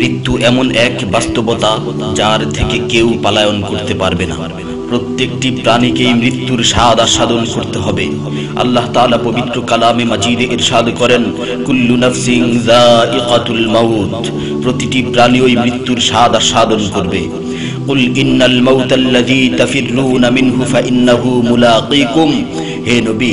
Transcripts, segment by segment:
মৃত্যু এমন এক বাস্তবতা যার থেকে কেউ পালায়ন করতে পারবে না। প্রত্যেকটি প্রাণীকেই মৃত্যুর স্বাদ আস্বাদন করতে হবে। আল্লাহ তাআলা পবিত্র কালামে মাজিদে ইরশাদ করেন, কুল্লু নাফসিন যায়িকাতুল মাউত। প্রতিটি প্রাণী ওই মৃত্যুর স্বাদ আস্বাদন করবে। কুল ইন্নাল মাউতাল্লাযী তাফিররুনা মিনহু হে নবী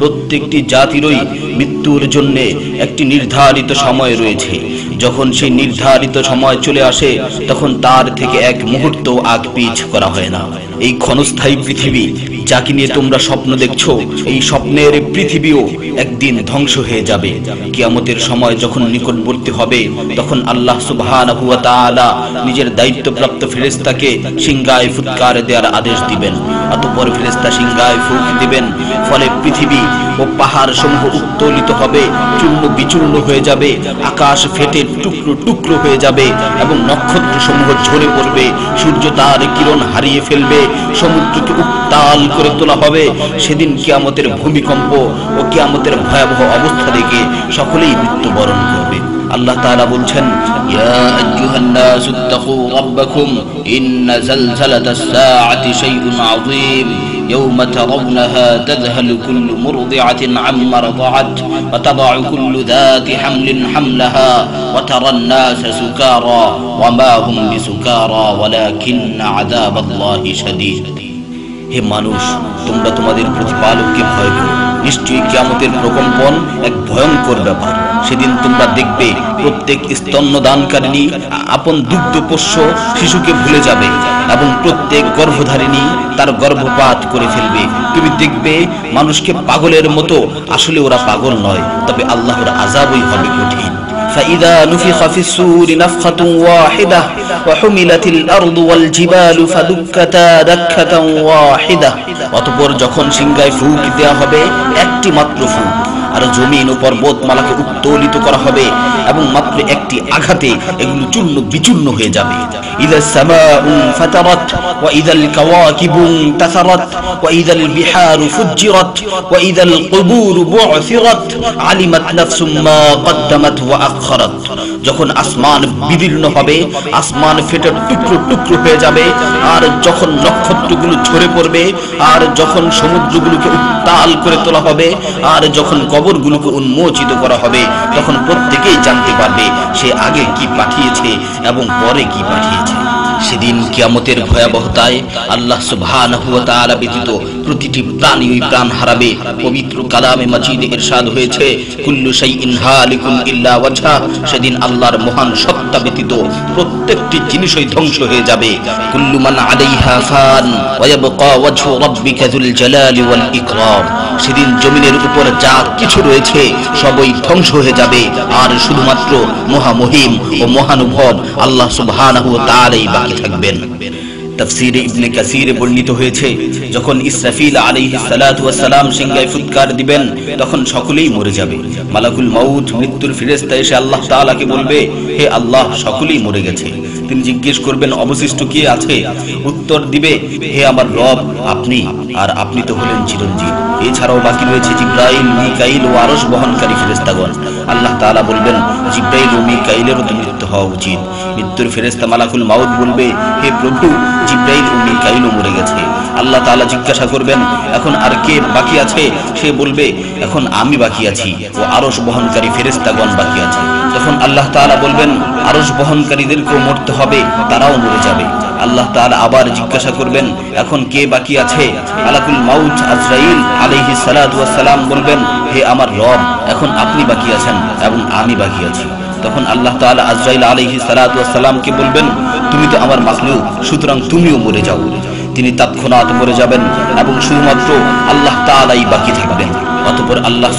প্রত্যেকটি জাতিরই মৃত্যুর জন্য একটি নির্ধারিত সময় রয়েছে। যখন সেই নির্ধারিত সময় চলে আসে, তখন তার থেকে এক মুহূর্ত আগ পিছ করা হয় না। এই ক্ষণস্থায়ী পৃথিবী যাকে নিয়ে তোমরা স্বপ্ন দেখছ, এই স্বপ্নের পৃথিবীও একদিন ধ্বংস হয়ে যাবে। কিয়ামতের সময় যখন নিকটবর্তী হবে, তখন আল্লাহ তাআলা নিজের দায়িত্বপ্রাপ্ত ফেরেশতাকে সিংগায় ফুৎকার দেওয়ার আদেশ দিবেন। অতঃপর ফেরেশতা সিংগায় ফুঁক দিবেন, ফলে পৃথিবী ও পাহাড় সমূহ উত্তোলিত হবে, চূর্ণ বিচূর্ণ হয়ে যাবে, আকাশ ফেটে টুকরো টুকরো হয়ে যাবে এবং নক্ষত্র সমূহ ঝরে পড়বে, সূর্য তার কিরণ হারিয়ে ফেলবে, সমুদ্রকে উত্তাল করে তোলা হবে সেদিন কিয়ামতের ভূমিকম্প ও কিয়ামতের ভয়াবহ অবস্থা দেখে সকলেই মৃত্যুবরণ করবে আল্লাহ তাআলা বলছেন ইয়া আইয়ুহান নাস ইত্তাকু রাব্বাকুম ইন্না জালজালাতাস সাআতি শাইউন আযীম يوم ترونها تذهل كل مرضعة عما رضعت وتضع كل ذات حمل حملها وترى الناس سكارى وما هم بسكارى ولكن عذاب الله شديد হে মানুষ, তোমরা তোমাদের প্রতিপালককে ভয় করো। নিশ্চয়ই কিয়ামতের প্রকম্পন এক ভয়ঙ্কর ব্যাপার। সেদিন তোমরা দেখবে প্রত্যেক স্তন্যদানকারিণী আপন দুগ্ধ পোষ্য শিশুকে ভুলে যাবে এবং প্রত্যেক গর্ভধারিণী তার গর্ভপাত করে ফেলবে। তুমি দেখবে মানুষকে পাগলের মতো। আসলে ওরা পাগল নয়, তবে আল্লাহর আজাবই হবে কঠিন। فإذا نفخ في السور نفخة واحدة وحملت الأرض والجبال فدكتا دكة واحدة অতঃপর যখন সিংগায় ফুক দেয়া হবে একটি মাত্র ফুক আর জমিন ও পর্বতমালাকে উত্তোলিত করা হবে এবং মাত্র একটি আঘাতে এগুলো চূর্ণ বিচূর্ণ হয়ে যাবে। ইদাল ইদাল ইদাল কুবুর আলিমাত কদ্দামাত ওয়া যখন আসমান বিদীর্ণ হবে, আসমান ফেটে টুকরো টুকরো হয়ে যাবে, আর যখন নক্ষত্রগুলো ঝরে পড়বে, আর যখন সমুদ্রগুলোকে উত্তাল করে তোলা হবে, আর যখন কবরগুলোকে উন্মোচিত করা হবে, তখন প্রত্যেকেই জানতে পারবে সে আগে কি পাঠিয়েছে এবং পরে কি পাঠিয়েছে। সেদিন কিয়ামতের ভয়াবহতায় আল্লাহ তাআলা ব্যতীত প্রতিটি প্রাণী ওই প্রাণ হারাবে। পবিত্র কালামে মাজিদে ইরশাদ হয়েছে, কুল্লু শাইইন হালিকুন ইল্লা ওয়াজহা। সেদিন আল্লাহর মহান সত্তা ব্যতীত প্রত্যেকটি জিনিসই ধ্বংস হয়ে যাবে। কুল্লু মান আলাইহা ফান ওয়া ইয়াবকা ওয়াজহু রাব্বিকা যুল জালালি ওয়াল ইকরাম। সেদিন জমিনের উপর যা কিছু রয়েছে সবই ধ্বংস হয়ে যাবে। আর শুধুমাত্র মহামহিম ও মহানুভব আল্লাহ সুবহানাহু ওয়া তাআলাই বাকি থাকবেন। তাফসিরে ইবনে কাসিরে বর্ণিত হয়েছে, যখন ইসরাফিল আলাইহিস সালাতু সালাম সিংহায় ফুৎকার দিবেন, তখন সকলেই মরে যাবে। মালাকুল মৃত্যুর ফেরেশতা এসে আল্লাহ তাআলাকে বলবে, হে আল্লাহ, সকলেই মরে গেছে। তিনি জিজ্ঞেস করবেন, অবশিষ্ট কে আছে? উত্তর দিবে, হে আমার রব, আপনি। আর আপনি তো হলেন চিরঞ্জীব। এছাড়াও বাকি রয়েছে জিব্রাইল, মিকাইল ও আরশ বহনকারী ফেরেশতাগণ। আল্লাহ তাআলা বলবেন, জিব্রাইল ও মিকাইলেরও তো মৃত্যু হওয়া উচিত। মৃত্যুর ফেরেশতা মালাকুল মাউত বলবে, হে প্রভু, জিব্রাইল ও মিকাইলও মরে গেছে। আল্লাহ তাআলা জিজ্ঞাসা করবেন, এখন আর কে বাকি আছে? সে বলবে, এখন আমি বাকি আছি ও আরশ বহনকারী ফেরেশতাগণ বাকি আছে। তখন আল্লাহ তাআলা বলবেন, আরশ বহনকারীদেরকেও মরতে হবে, তারাও মরে যাবে। আল্লাহ তাআলা আবার জিজ্ঞাসা করবেন, এখন কে বাকি আছে? আলাকুল মাউত আজরাইল ওয়াস সালাম বলবেন, হে আমার রব, এখন আপনি বাকি আছেন এবং আমি বাকি আছি। তখন আল্লাহ তালা আজরাইল আলহি সালাতামকে বলবেন, তুমি তো আমার মাসলু সুতরাং তুমিও মরে যাও। তিনি তৎক্ষণাৎ মরে যাবেন এবং শুধুমাত্র আল্লাহ তালাই বাকি থাকবেন। অতঃপর আল্লাহ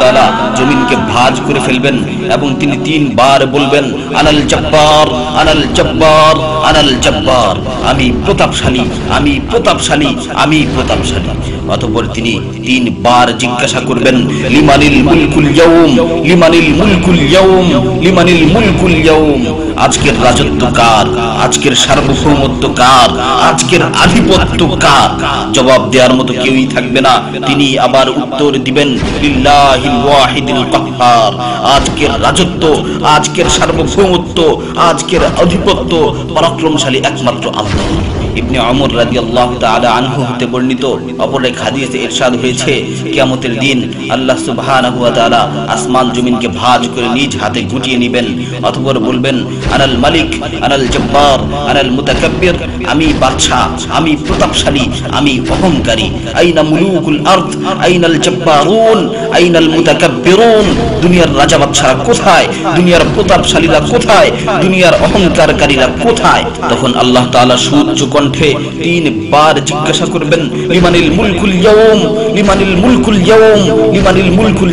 তাআলা জমিনকে ভাঁজ করে ফেলবেন এবং তিনি তিনবার বলবেন, আনাল জব্বার আনাল জব্বার আনাল জব্বার। আমি প্রতাপশালী আমি প্রতাপশালী আমি প্রতাপশালী। অতঃপর তিনি তিনবার জিজ্ঞাসা করবেন, লিমানিল মুলকুল ইয়াউম, লিমানিল মুলকুল ইয়াউম, লিমানিল মুলকুল ইয়াউম। আজকের রাজত্ব কার? আজকের সার্বভৌমত্ব কার? আজকের আধিপত্য কার? জবাব দেওয়ার মতো কেউই থাকবে না। তিনি আবার উত্তর দিবেন আজকের রাজত্ব, আজকের সার্বভৌমত্ব, আজকের আধিপত্য পরাক্রমশালী একমাত্র আল্লাহ। ইবনে ওমর রাদিয়াল্লাহু তাআলা আনহু হতে বর্ণিত অপর এক ইরশাদ হয়েছে দিন আল্লাহ আসমান জমিনকে ভাঁজ করে নিজ হাতে গুটিয়ে নেবেন। অতঃপর বলবেন, আনাল মালিক, আনাল জব্বার, আনাল মুতাকাব্বির, আমি বাদশা আমি প্রতাপশালী, আমি অহংকারী। আইনা মুলুকুল আরদ, আইনাল দুনিয়ার রাজা কোথায়? দুনিয়ার প্রতাপশালীরা কোথায়? দুনিয়ার কোথায়? তখন আল্লাহ কণ্ঠে জিজ্ঞাসা করবেন, লিমানিল মুলকুল লিমানিল মুলকুল লিমানিল মুলকুল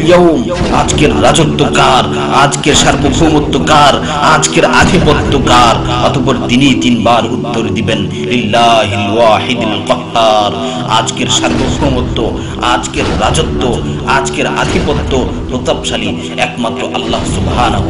আজকের রাজত্ব কার? আজকের সার্বভৌমত্ব কার? আজকের আধিপত্য কার? অতঃপর তিনি তিনবার উত্তর দিবেন, লিল্লাহিল ওয়াহিদিল কাহ্হার আজকের সার্বভৌমত্ব, আজকের রাজত্ব আজকের আধিপত্য প্রতাপশালী একমাত্র আল্লাহ সুবহানাহু